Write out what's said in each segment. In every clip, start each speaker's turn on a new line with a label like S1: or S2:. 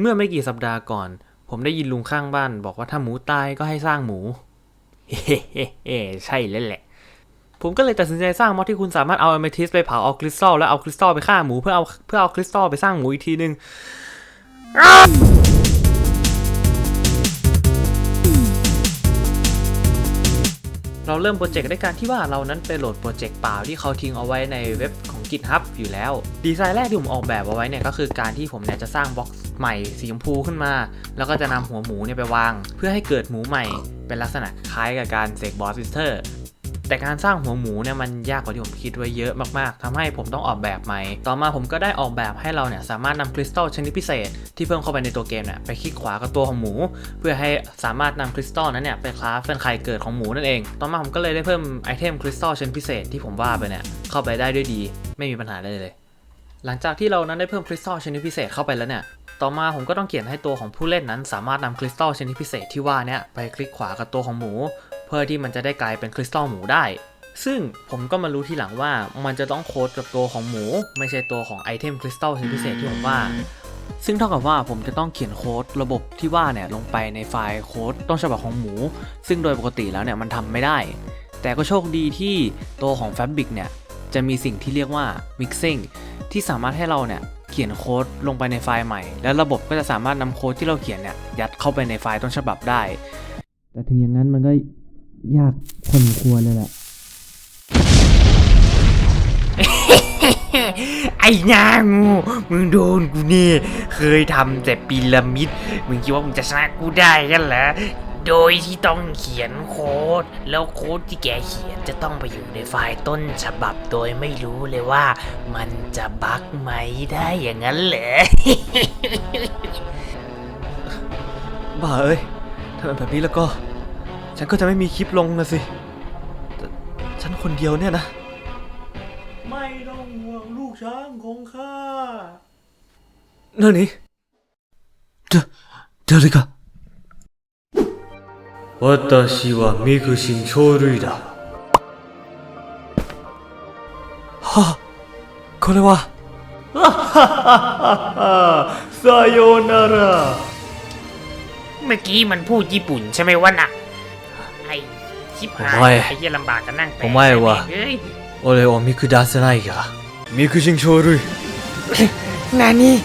S1: เมื่อไม่กี่สัปดาห์ก่อน ผมได้ยินลุงข้างบ้าน บอกว่าถ้าหมูตายก็ให้สร้างหมู เฮ้เฮ้ใช่แล้วแหละ ผมก็เลยตัดสินใจสร้างมอดที่คุณสามารถเอาอ m มทิสไปเผาเอาคริสตัลแล้วเอาคริสตัลไปฆ่าหมูเพื่อเอาเพื่อเอาคริสตัลไปสร้างหมูอีกทีนึงเราเริ่มโปรเจกต์ด้วยการที่ว่าเรานั้นไปโหลดโปรเจกต์เปล่าที่เขาทิ้งเอาไว้ในเว็บ GitHub อยู่แล้ว ดีไซน์แรกที่ผมออกแบบเอาไว้เนี่ยก็คือการที่ผมเนี่ยจะสร้างบล็อกใหม่สีชมพูขึ้นมา แล้วก็จะนำหัวหมูเนี่ยไปวาง เพื่อให้เกิดหมูใหม่เป็นลักษณะคล้ายกับการเสกบอสซิสเตอร์ แต่การสร้างหัวหมูเนี่ยมันยากกว่าที่ผมคิดไว้เยอะมากๆทำให้ผมต้องออกแบบใหม่ ต่อมาผมก็ได้ออกแบบให้เราเนี่ยสามารถนำคริสตัลชนิดพิเศษ ที่เพิ่มเข้าไปในตัวเกมเนี่ยไปคลิกขวากับตัวของหมู เพื่อให้สามารถนำคริสตัลนั้นเนี่ยไปคราฟเป็นไข่เกิดของหมูนั่นเอง ต่อมาผมก็เลยได้เพิ่มไอเทมคริสตัลชนิดพิเศษที่ผมว่าไปเนี่ยเข้าไปได้ด้วยดี ไม่มีปัญหาเลยเลยหลังจากที่เรานั้นได้เพิ่มคริสตัลชนิดพิเศษเข้าไปแล้วเนี่ย ต่อมาผมก็ต้องเขียนให้ตัวของผู้เล่นนั้น สามารถนำคริสตัลชนิดพิเศษที่ว่าเนี่ยไปคลิกขวากับตัวของหมู พื่อที่มันจะได้กลายเป็นคริสตัลหมูได้ ซึ่งผมก็มารู้ทีหลังว่ามันจะต้องโค้ดกับตัวของหมู ไม่ใช่ตัวของไอเทมคริสตัลชนิดพิเศษที่ผมว่า ซึ่งเท่ากับว่าผมจะต้องเขียนโค้ดระบบที่ว่าเนี่ยลงไปในไฟล์โค้ดต้นฉบับของหมู ซึ่งโดยปกติแล้วเนี่ยมันทำไม่ได้ แต่ก็โชคดีที่ตัวของ Fabric เนี่ยจะมีสิ่งที่เรียกว่า Mixing ที่สามารถให้เราเนี่ยเขียนโค้ดลงไปในไฟล์ใหม่ แล้วระบบก็จะสามารถนำโค้ดที่เราเขียนเนี่ยยัดเข้าไปในไฟล์ต้นฉบับได้
S2: แต่ถึงอย่างนั้นมันก็ ยากพอสมควรเลยแหละ
S1: ไอ้หนางูมึงโดนกูนี่ เคยทำแต่ปีระมิด มึงคิดว่ามึงจะชนะกูได้กันเหรอโดยที่ต้องเขียนโค้ด แล้วโค้ดที่แกเขียนจะต้องไปอยู่ในไฟล์ต้นฉบับโดยไม่รู้เลยว่า มันจะบั๊กไหมได้อย่างนั้นเหรอ บ้าเอ้ยถ้าเป็นแบบนี้แล้วก็ ฉันก็จะไม่มีคลิปลงนะสิแต่ฉันคนเดียวเนี่ยนะ ไม่ต้องห่วงลูกช้างของข้านั่นนี่เด誰か私はミクシン鳥類だはこれはさようなら
S3: เมื่อกี้มันพูดญี่ปุ่นใช่ไหมวะน่ะ ไอ้ ชิบหา
S1: ผมว่า
S3: ยไอ้เหี้ยลำบากกันนั่งแปล
S1: ผมว่าว่ะ
S3: เอ้ย
S1: 俺を見下せないがミクシン鳥類
S3: นานี่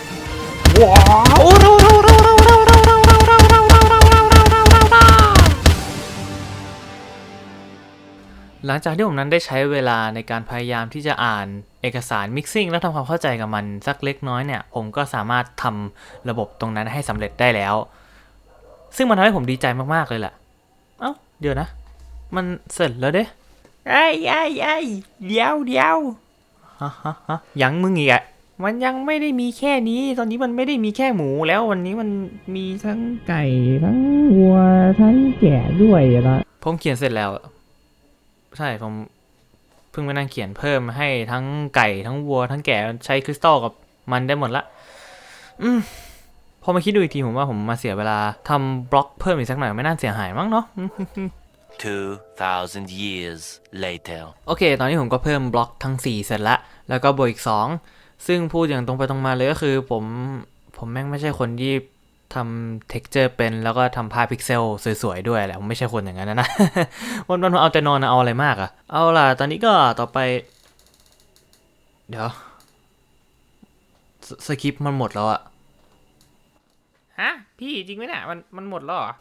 S1: หลังจากที่ผมนั้นได้ใช้เวลาในการพยายามที่จะอ่านเอกสาร mixing และทำความเข้าใจกับมันสักเล็กน้อยเนี่ย ผมก็สามารถทำระบบตรงนั้นให้สำเร็จได้แล้ว ซึ่งมันทำให้ผมดีใจมากๆเลยแหละ เอ้า เดี๋ยวนะ มันเสร็จแล้วเด้
S3: ไอ้ไอ้ไอ้เดี๋ยวเดี๋ยว
S1: ฮะฮะฮะยังมึงอีกอะ
S3: มันยังไม่ได้มีแค่นี้ ตอนนี้มันไม่ได้มีแค่หมูแล้ววันนี้มันมีทั้ง
S2: ไก่ทั้งวัวทั้งแกะด้วยละ
S1: ผมเขียนเสร็จแล้ว ใช่ผมเพิ่งมานั่งเขียนเพิ่มให้ทั้งไก่ทั้งวัว ทั้งแกะใช้คริสตัลกับมันได้หมดละ อืมพอมาคิดดูอีกทีผมว่าผมมาเสียเวลาทำบล็อกเพิ่มอีกสักหน่อยไม่น่าเสียหายมั้งเนาะ
S4: 2,000 years later.
S1: โอเค ตอนนี้ผมก็เพิ่มบล็อกทั้ง 4 เสร็จละ แล้วก็บวกอีก 2 ซึ่งพูดอย่างตรงไปตรงมาเลยก็คือผมผมแม่งไม่ใช่คนที่ทำ texture เป็นแล้วก็ทำภาพพิกเซลสวยๆด้วยแหละผมไม่ใช่คนอย่างนั้นนะนะวันวันๆเอาแต่นอนนะเอาอะไรมากอะเอาล่ะ ตอนนี้ก็ต่อไป เดี๋ยวสสคริปต์มันหมดแล้วอะ
S3: ฮะ พี่จริงไหมเนี่ยมันมันหมดแล้วเหรอ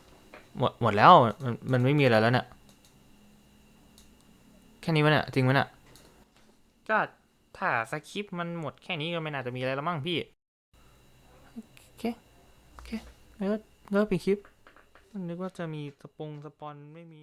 S1: หมดหมดแล้วมันมันไม่มีอะไรแล้วเนี่ยแค่นี้วะเนี่ยจริงวะเนี่ย
S3: ก็ถ้าสคริปต์มันหมดแค่นี้ก็ไม่น่าจะมีอะไรแล้วมั้งพี่
S1: แล้วก็แล้วก็เป็นคลิปนึกว่าจะมีสปงสปอนไม่มี